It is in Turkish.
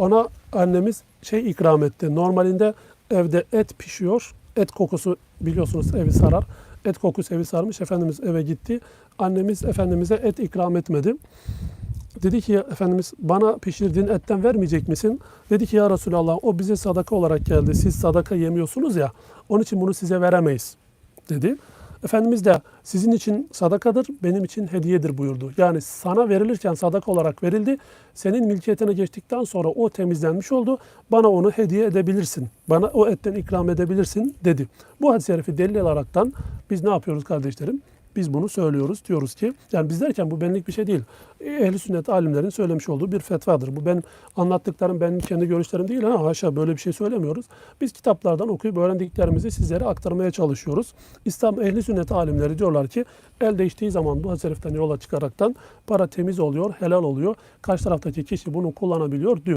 ona annemiz şey ikram etti. Normalinde evde et pişiyor. Et kokusu biliyorsunuz evi sarar. Et kokusu evi sarmış. Efendimiz eve gitti. Annemiz Efendimiz'e et ikram etmedi. Dedi ki Efendimiz bana pişirdiğin etten vermeyecek misin? Dedi ki ya Resulallah o bize sadaka olarak geldi. Siz sadaka yemiyorsunuz ya. Onun için bunu size veremeyiz dedi. Efendimiz de sizin için sadakadır, benim için hediyedir buyurdu. Yani sana verilirken sadaka olarak verildi. Senin mülkiyetine geçtikten sonra o temizlenmiş oldu. Bana onu hediye edebilirsin. Bana o etten ikram edebilirsin dedi. Bu hadis-i şerifi delil alaraktan biz ne yapıyoruz kardeşlerim? Biz bunu söylüyoruz. Diyoruz ki yani biz derken bu benlik bir şey değil. Ehli sünnet alimlerin söylemiş olduğu bir fetvadır. Bu ben anlattıklarım benim kendi görüşlerim değil. Ha, haşa böyle bir şey söylemiyoruz. Biz kitaplardan okuyup öğrendiklerimizi sizlere aktarmaya çalışıyoruz. İslam ehli sünnet alimleri diyorlar ki el değiştiği zaman bu hadis-i şeriften yola çıkaraktan para temiz oluyor, helal oluyor. Karşı taraftaki kişi bunu kullanabiliyor diyor.